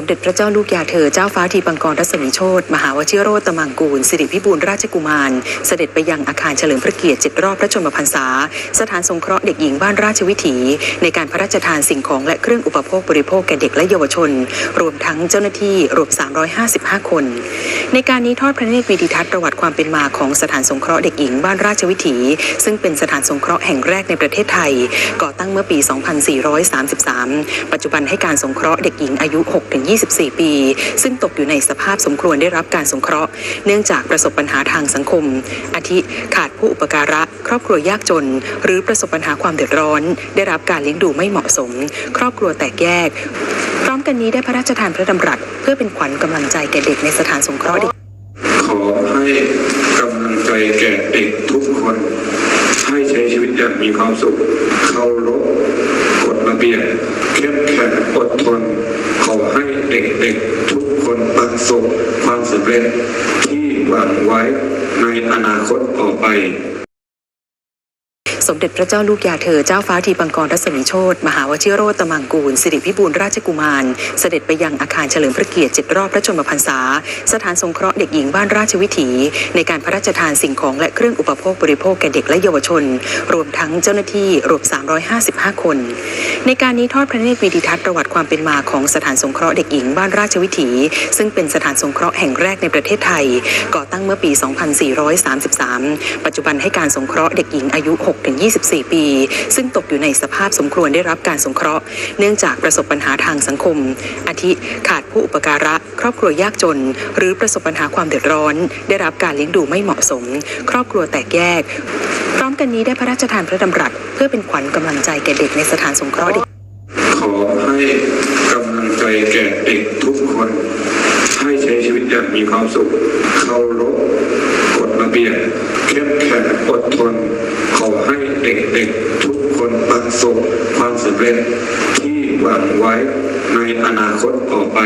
สมเด็จพระเจ้าลูกยาเธอเจ้าฟ้าทีปังกรรัศมีโชตมหาวชิโรตมังกูล สิริพิบูลราชกุมาร เสด็จไปยังอาคารเฉลิมพระเกียรติ7รอบพระชนมพรรษา สถานสงเคราะห์เด็กหญิงบ้านราชวิถี ในการพระราชทานสิ่งของและเครื่องอุปโภคบริโภคแก่เด็กและเยาวชน รวมทั้งเจ้าหน้าที่รวม 355 คน ในการนี้ทอดพระเนตรวีดิทัศน์ประวัติความเป็นมาของสถานสงเคราะห์เด็กหญิงบ้านราชวิถี ซึ่งเป็นสถานสงเคราะห์แห่งแรกในประเทศไทย ก่อตั้งเมื่อปี 2433 ปัจจุบันให้การสงเคราะห์เด็กหญิงอายุ24 ปี ซึ่งตกอยู่ในสภาพสมควรได้รับการสงเคราะห์ เนื่องจากประสบปัญหาทางสังคม อาทิขาดผู้อุปการะ ครอบครัวยากจน หรือประสบปัญหาความเดือดร้อน ได้รับการเลี้ยงดูไม่เหมาะสม ครอบครัวแตกแยก พร้อมกันนี้ได้พระราชทานพระดำรัส เพื่อเป็นขวัญกำลังใจแก่เด็กในสถานสงเคราะห์เด็กขอให้กำลังใจแก่เด็กทุกคน ให้ใช้ชีวิตอย่างมีความสุข เคารพกฎระเบียบเข้มแข็งอดทน ให้เด็กๆทุกคนประสบความสำเร็จที่หวังไว้ในอนาคตต่อไปสมเด็จพระเจ้าลูกยาเธอเจ้าฟ้าทีปังกรรัศมีโชตมหาวชิโรตมังกูล สิริพิบูลราชกุมาร เสด็จไปยังอาคารเฉลิมพระเกียรติ7รอบพระชนมพรรษา สถานสงเคราะห์เด็กหญิงบ้านราชวิถี ในการพระราชทานสิ่งของและเครื่องอุปโภคบริโภคแก่เด็กและเยาวชน รวมทั้งเจ้าหน้าที่รวม 355 คน ในการนี้ทอดพระเนตรวีดิทัศน์ประวัติความเป็นมาของสถานสงเคราะห์เด็กหญิงบ้านราชวิถี ซึ่งเป็นสถานสงเคราะห์แห่งแรกในประเทศไทย ก่อตั้งเมื่อปี 2433 ปัจจุบันให้การสงเคราะห์เด็กหญิงอายุ 6-24 ปี ซึ่งตกอยู่ในสภาพสมควรได้รับการสงเคราะห์ เนื่องจากประสบปัญหาทางสังคม อาทิขาดผู้อุปการะ ครอบครัวยากจน หรือประสบปัญหาความเดือดร้อน ได้รับการเลี้ยงดูไม่เหมาะสม ครอบครัวแตกแยก พร้อมกันนี้ได้พระราชทานพระดำรัส เพื่อเป็นขวัญกำลังใจแก่เด็กในสถานสงเคราะห์เด็กขอให้กำลังใจแก่เด็กทุกคน ให้ใช้ชีวิตอย่างมีความสุขเคารพกฎระเบียบเข้มแข็งอดทน ขอให้เด็กๆทุกคนประสบความสำเร็จที่หวังไว้ในอนาคตต่อไป